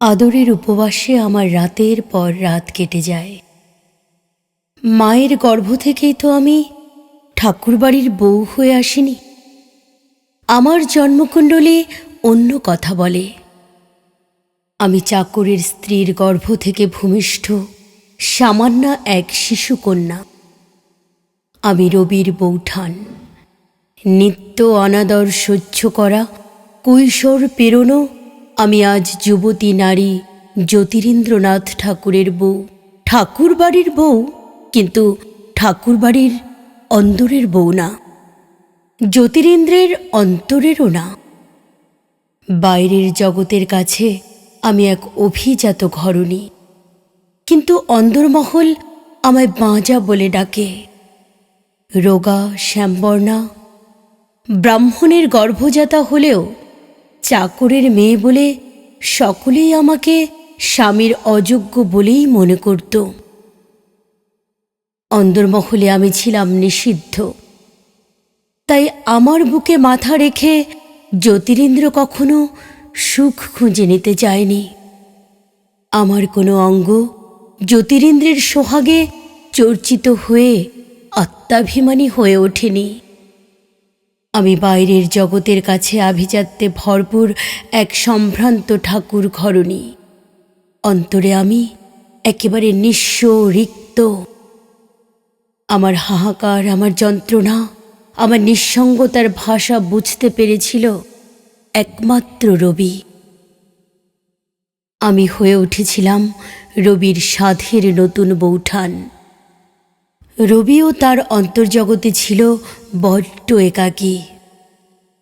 আদরের উপবাসে আমার রাতের পর রাত কেটে যায়। মায়ের গর্ভ থেকেই তো আমি ঠাকুরবাড়ির বউ হয়ে আসিনি। আমার জন্মকুণ্ডলী অন্য কথা বলে। আমি চাকরের স্ত্রীর গর্ভ থেকে ভূমিষ্ঠ, সামান্য এক শিশুকন্যা আমি রবির বৌঠান নিত্য অনাদর সহ্য করা, কৈশোর পেরোনো আমি আজ যুবতী নারী জ্যোতিরিন্দ্রনাথ ঠাকুরের বউ। ঠাকুর বাড়ির বউ, কিন্তু ঠাকুর বাড়ির অন্দরের বউ না। জ্যোতিরিন্দ্রের অন্তরেরও না। বাইরের জগতের কাছে আমি এক অভিজাত ঘরণী। কিন্তু অন্দরমহল আমায় বাঁজা বলে ডাকে। রোগা, শ্যামবর্ণা, ব্রাহ্মণের গর্ভজাতা হলেও চাকরের মেয়ে বলে সকলেই আমাকে স্বামীর অযোগ্য বলেই মনে করত। অন্দরমহলে আমি ছিলাম নিষিদ্ধ। তাই আমার বুকে মাথা রেখে জ্যোতিরিন্দ্র কখনো সুখ খুঁজে নিতে চায়নি। আমার কোনো অঙ্গ জ্যোতিরিন্দ্রের সোহাগে চর্চিত হয়ে আত্মাভিমানী হয়ে ওঠেনি। আমি বাইরের জগতের কাছে আভিজাত্যে ভরপুর এক সম্ভ্রান্ত ঠাকুর ঘরণী। অন্তরে আমি একেবারে নিঃস্ব, রিক্ত। আমার হাহাকার, আমার যন্ত্রণা, আমার নিঃসঙ্গতার ভাষা বুঝতে পেরেছিল একমাত্র রবি। আমি হয়ে উঠেছিলাম রবির সাধের নতুন বৌঠান। রবিও তার অন্তর্জগতে ছিল বড্ড একাকী।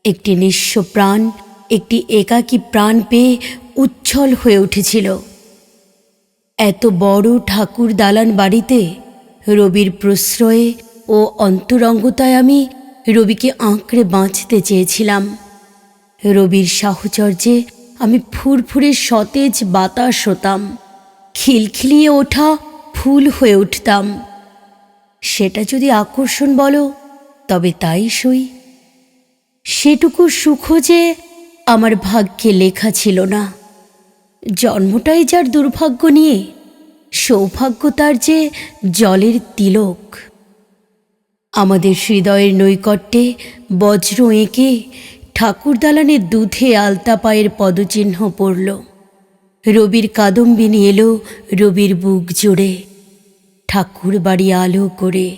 একটি নিঃস্ব প্রাণ, একটি একাকী প্রাণ পেয়ে উচ্ছল হয়ে উঠেছিল। এত বড় ঠাকুর দালান বাড়িতে রবির প্রশ্রয়ে ও অন্তরঙ্গতায় আমি রবিকে আঁকড়ে বাঁচতে চেয়েছিলাম। রবির সাহচর্যে আমি ফুরফুরে সতেজ বাতাস হতাম, খিলখিলিয়ে ওঠা ফুল হয়ে উঠতাম। সেটা যদি আকর্ষণ বলো, তবে তাই সই। সেটুকু সুখ যে আমার ভাগ্যে লেখা ছিল না। জন্মটাই যার দুর্ভাগ্য নিয়ে, সৌভাগ্য তার যে জলের তিলক। আমাদের হৃদয়ের নৈকট্যে বজ্র এঁকে ঠাকুর দালানের দুধে আলতা পায়ের পদচিহ্ন পড়ল। রবির কাদম্বিনী এলো রবির বুক জুড়ে। ঠাকুর বাড়ি আলো করে।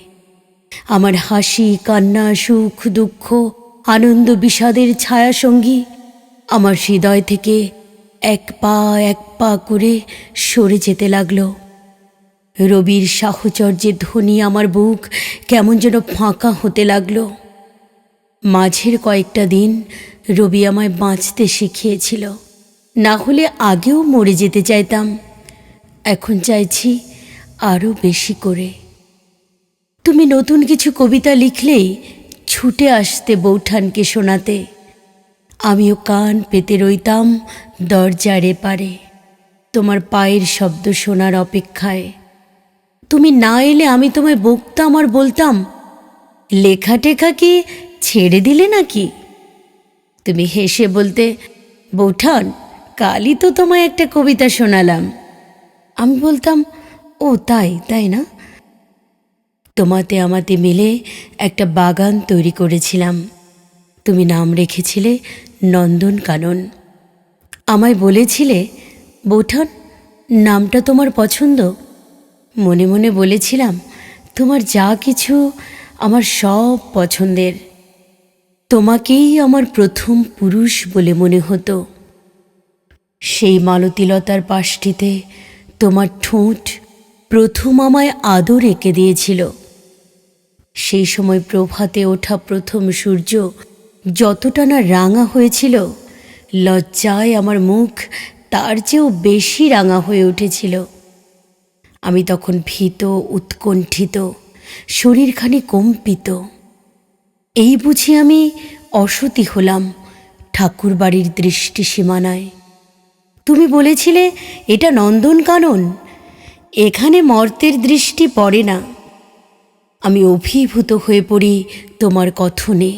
আমার হাসি, কান্না, সুখ, দুঃখ, আনন্দ, বিষাদের ছায়াসঙ্গী আমার হৃদয় থেকে এক পা এক পা করে সরে যেতে লাগল। রবির সাহচর্যের ধ্বনি আমার বুক কেমন যেন ফাঁকা হতে লাগল। মাঝের কয়েকটা দিন রবি আমায় বাঁচতে শিখিয়েছিল। না হলে আগেও মরে যেতে চাইতাম। এখন চাইছি আরও বেশি করে। তুমি নতুন কিছু কবিতা লিখলেই ছুটে আসতে বৌঠানকে শোনাতে। আমিও কান পেতে রইতাম দরজার এপারে। তোমার পায়ের শব্দ শোনার অপেক্ষায়। তুমি না এলে আমি তোমায় বকতাম আর বলতাম, লেখা টেখা কি ছেড়ে দিলে নাকি? তুমি হেসে বলতে, বৌঠান, কালই তো তোমায় একটা কবিতা শোনালাম। আমি বলতাম ও, তাই তাই না? তোমাতে আমাতে মিলে একটা বাগান তৈরি করেছিলাম। তুমি নাম রেখেছিলে নন্দন কানন। আমায় বলেছিলে, বৌঠান, নামটা তোমার পছন্দ? মনে মনে বলেছিলাম, তোমার যা কিছু আমার সব পছন্দের। তোমাকেই আমার প্রথম পুরুষ বলে মনে হতো। সেই মালতীলতার পাশটিতে তোমার ঠোঁট প্রথম আমায় আদর এঁকে দিয়েছিল। সেই সময় প্রভাতে ওঠা প্রথম সূর্য যতটা না রাঙা হয়েছিল, লজ্জায় আমার মুখ তার চেয়েও বেশি রাঙা হয়ে উঠেছিল। আমি তখন ভীত, উৎকণ্ঠিত, শরীরখানি কম্পিত। এই বুঝি আমি অসতী হলাম ঠাকুর বাড়ির দৃষ্টি সীমানায় তুমি বলেছিলে, এটা নন্দনকানন এখানে মর্তের দৃষ্টি পড়ে না। আমি অভিভূত হয়ে পড়ি তোমার কথনে,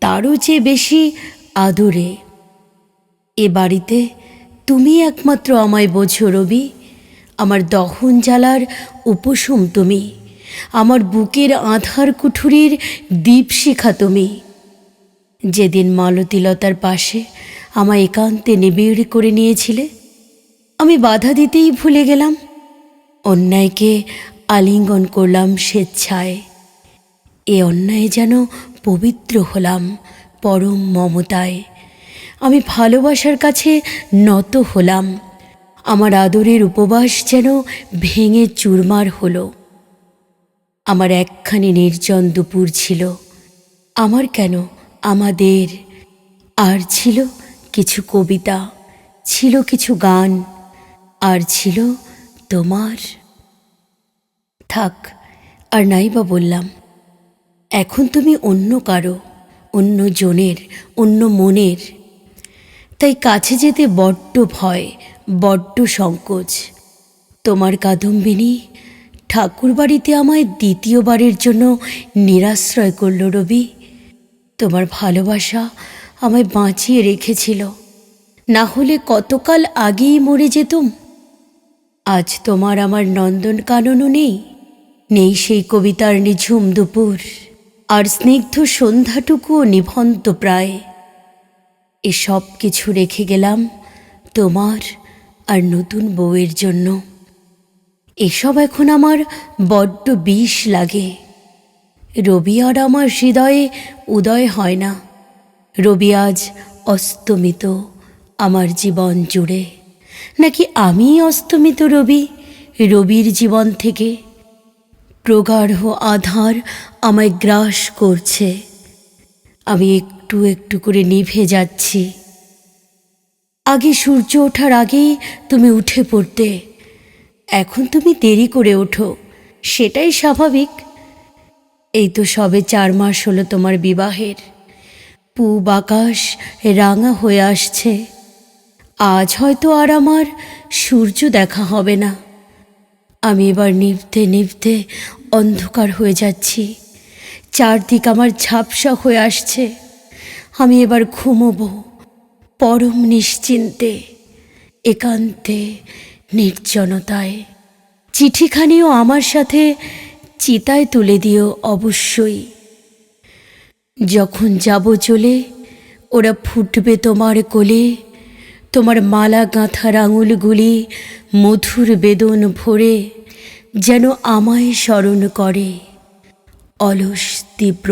তারও চেয়ে বেশি আদরে। এ বাড়িতে তুমি একমাত্র আমায় বোঝো রবি, আমার দহন জ্বালার উপশম তুমি, আমার বুকের আধার কুঠুরির দীপশিখা তুমি। যেদিন মালতীলতার পাশে আমায় একান্তে নিবিড় করে নিয়েছিলে, আমি বাধা দিতেই ভুলে গেলাম। অন্যায়কে আলিঙ্গন করলাম স্বেচ্ছায়। এ অন্যায় যেন পবিত্র হলাম পরম মমতায়। আমি ভালোবাসার কাছে নত হলাম। আমার আদরের উপবাস যেন ভেঙে চুরমার হলো। আমার একখানি নির্জন দুপুর ছিল। আমার কেন আমাদের? আর ছিল কিছু কবিতা, ছিল কিছু গান, আর ছিল তোমার? থাক, আর নাই বা বললাম। এখন তুমি অন্য কারও, অন্য জনের, অন্য মনের। তাই কাছে যেতে বড্ড ভয়, বড্ড সংকোচ। তোমার কাদম্বিনী ঠাকুর বাড়িতে আমায় দ্বিতীয়বারের জন্য নিরাশ্রয় করল রবি। তোমার ভালোবাসা আমায় বাঁচিয়ে রেখেছিল। না হলে কতকাল আগেই মরে যেতুম? আজ তোমার আমার নন্দন কাননও নেই। নেই সেই কবিতার নিঝুম দুপুর, আর স্নিগ্ধ সন্ধ্যাটুকুও নিভন্ত প্রায়। এসব কিছু রেখে গেলাম তোমার আর নতুন বউয়ের জন্য। এসব এখন আমার বড্ড বিষ লাগে। রবি আর আমার হৃদয়ে উদয় হয় না। রবি আজ অস্তমিত, আমার জীবন জুড়ে। নাকি আমি অস্তমিত রবি? রবির জীবন থেকে প্রগাঢ় আধার আমায় গ্রাস করছে। আমি একটু একটু করে নিভে যাচ্ছি। আগে সূর্য ওঠার আগেই তুমি উঠে পড়তে। এখন তুমি দেরি করে ওঠো। সেটাই স্বাভাবিক। এই তো সবে চার মাস হলো তোমার বিবাহের। পূব আকাশ রাঙা হয়ে আসছে। আজ হয়তো আর আমার সূর্য দেখা হবে না। আমি এবার নিভতে নিভতে অন্ধকার হয়ে যাচ্ছি। চারদিক আমার ঝাপসা হয়ে আসছে। আমি এবার ঘুমোবো পরম নিশ্চিন্তে, একান্তে, নির্জনতায়। চিঠিখানিও আমার সাথে চিতায় তুলে দিও অবশ্যই। যখন যাব চলে, ওরা ফুটবে তোমার কোলে। তোমার মালা গাঁথার আঙুলগুলি মধুর বেদন ভরে যেন আমায় স্মরণ করে অলস তীব্র